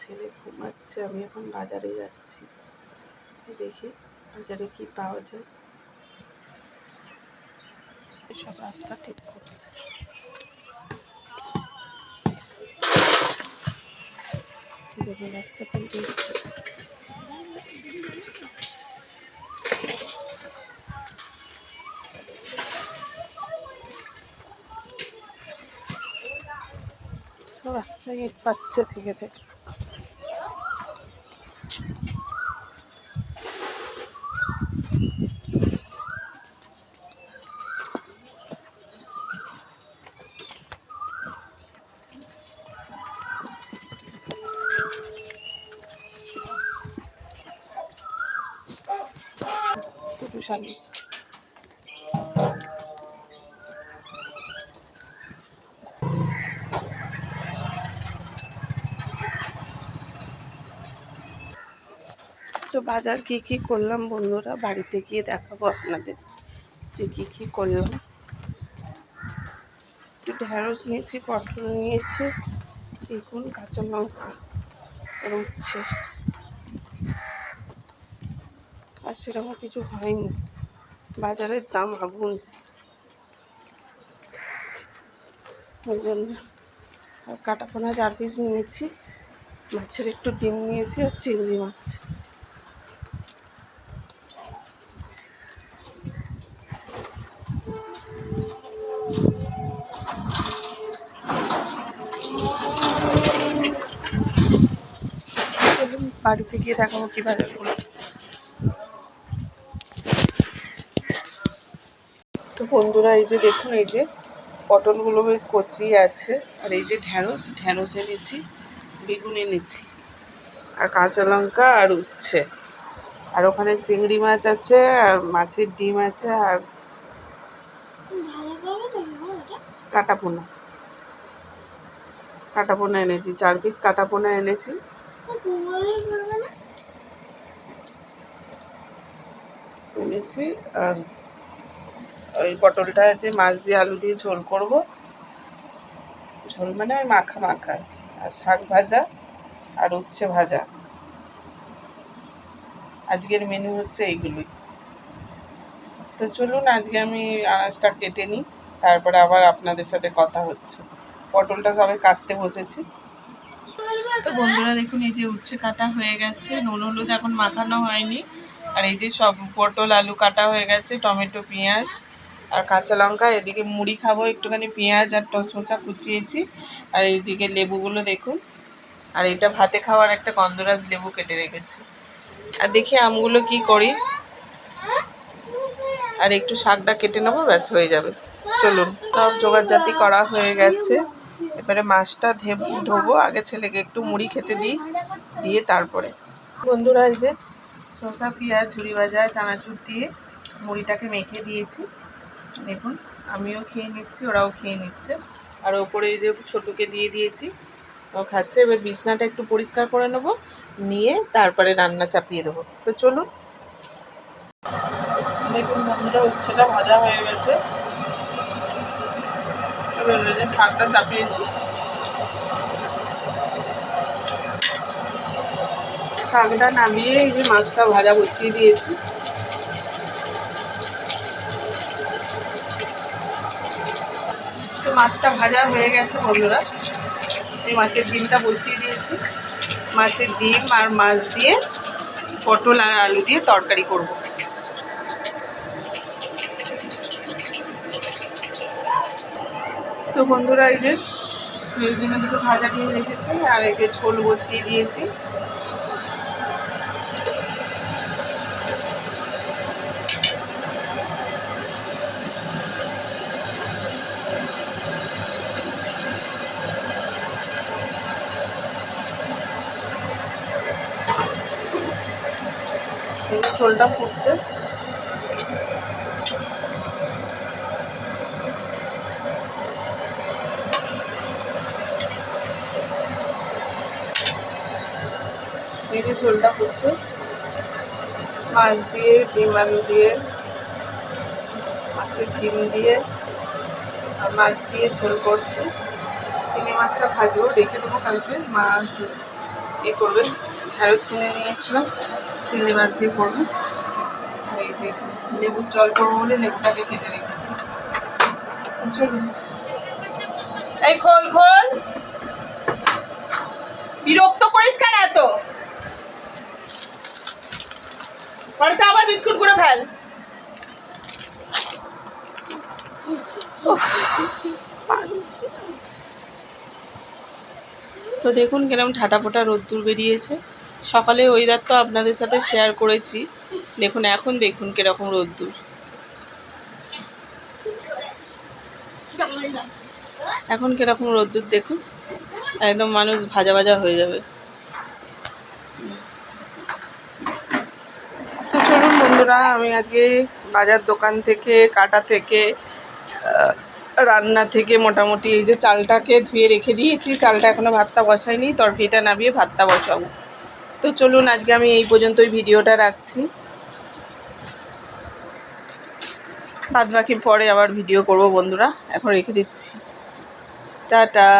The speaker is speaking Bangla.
ছেলে ঘুমাচ্ছে, আমি এখন বাজারে যাচ্ছি। দেখি, বাজারে কি পাওয়া যায়? সব রাস্তা ঠিক করছে। রাস্তা হচ্ছে। সব রাস্তায় পাচ্ছে থেকে থেকে টুটুসালি তো বাজার কি কি করলাম বন্ধুরা? বাড়িতে গিয়ে দেখাবো আপনাদের যে কি কি করলাম। একটু ঢেঁড়স নিয়েছি, পটল নিয়েছি, বেগুন, কাঁচা লঙ্কা, আর উচ্ছে। আর সেরকম কিছু হয়নি। বাজারের দাম আগুন। ওই জন্য কাটাপোনা চার পিস নিয়েছি। মাছের একটু ডিম নিয়েছি আর চিংড়ি মাছ। বাড়িতে গিয়ে দেখাবো কি বাজার করলাম বন্ধুরা, এই যে দেখুন, এই যে পটলগুলো বেশ কচি আছে, আর এই যে ঢ্যাঁড়স ঢ্যাঁড়স এনেছি, বেগুন এনেছি, আর কাঁচা লঙ্কা, আর উচ্ছে। আর ওখানে চিংড়ি মাছ আছে, আর মাছের ডিম আছে, আর কাটা পোনা কাটা পোনা এনেছি, চার পিস কাটা পোনা এনেছি। এনেছি, আর ওই পটলটা যে মাছ দিয়ে আলু দিয়ে ঝোল করব। ঝোল মানে ওই মাখা মাখা আর শাক ভাজা আর উচ্ছে ভাজা। আজকের মেনু হচ্ছে এইগুলোই। তো চলুন আজকে আমি আনাজটা কেটে নিই, তারপরে আবার আপনাদের সাথে কথা হচ্ছে। পটলটা সবাই কাটতে বসেছি। তো বন্ধুরা দেখুন, এই যে উচ্ছে কাটা হয়ে গেছে, নুন হলুদ এখন মাখানো হয়নি। আর এই যে সব পটল, আলু কাটা হয়ে গেছে, টমেটো, পেঁয়াজ। আর কাঁচা লঙ্কা, এদিকে মুড়ি খাব, একটুখানি পেঁয়াজ আর শসা কুচিয়েছি। আর এইদিকে লেবুগুলো দেখুন। আর এটা ভাতে খাওয়ার একটা গন্ধরাজ লেবু কেটে রেখেছি। আর দেখি আমগুলো কি করি। আর একটু শাকটা কেটে নেব, ব্যাস হয়ে যাবে। চলুন। সব জোগাড় জোগাড়জাতি করা হয়ে গেছে। এবারে মাছটা ধোবো আগে ছেলেকে একটু মুড়ি খেতে দিই, দিয়ে তারপরে। বন্ধুরা যে শসা, পেঁয়াজ, ঝুড়ি ভাজা, চানাচুর দিয়ে মুড়িটাকে মেখে দিয়েছি। দেখুন, আমিও খেয়ে নিচ্ছি, ওরাও খেয়ে নিচ্ছে। আর ওপরে এই যে ছোটুকে দিয়ে দিয়েছি, ও খাচ্ছে। এবার বিছনাটা একটু পরিষ্কার করে নেব, নিয়ে তারপরে রান্না চাপিয়ে দেবো। তো চলুন। দেখুন বন্ধুরা, উচ্ছেটা ভাজা হয়ে গেছে। শাকটা চাপিয়েছি শাকটা নামিয়ে এই যে মাছটা ভাজা বসিয়ে দিয়েছি। তো মাছটা ভাজা হয়ে গেছে বন্ধুরা। এই মাছের ডিমটা বসিয়ে দিয়েছি। মাছের ডিম আর মাছ দিয়ে পটল আর আলু দিয়ে তরকারি করব। তো বন্ধুরা এই যে দুটো ভাজা ডিম রেখেছি আর এই যে ঝোল বসিয়ে দিয়েছি। ঝোলটা ফুটছে। যে ঝোলটা ফুটছে। মাছ দিয়ে, ডিম আলু দিয়ে, মাছের ডিম দিয়ে, আর মাছ দিয়ে ঝোল করছে। চিংড়ি মাছটা ভাজবো রেখে দেবো কালকে। মাছ এ করবে। ঢ্যাঁড়স কিনে নিয়ে এসেছিলাম। চিংড়ি মাছ দিয়ে করব। এই যে লেবুর জল করব বলে লেবুটাকে কেটে রেখেছি। এই খোল খোল। বিরক্ত করিস কেন এত? তো আবার বিস্কুট করে ফেল। তো দেখুন কিরম ঠাটাপোটা রোদ্দুর বেরিয়েছে। সকালে ওয়েদার তো আপনাদের সাথে শেয়ার করেছি। দেখুন, এখন দেখুন কীরকম রোদ্দুর। এখন কীরকম রোদ্দুর, দেখুন। একদম মানুষ ভাজা ভাজা হয়ে যাবে। তো চলুন বন্ধুরা, আমি আজকে বাজার দোকান থেকে, কাটা থেকে রান্না থেকে মোটামুটি এই যে চালটাকে ধুয়ে রেখে দিয়েছি। চালটা এখনও ভাতটা বসাইনি, তরকারিটা নামিয়ে ভাতটা বসাবো। তো চলুন, আজকে আমি এই পর্যন্তই ভিডিওটা রাখছি। বাদ বাকি পরে আবার ভিডিও করব বন্ধুরা, এখন রেখে দিচ্ছি। টাটা।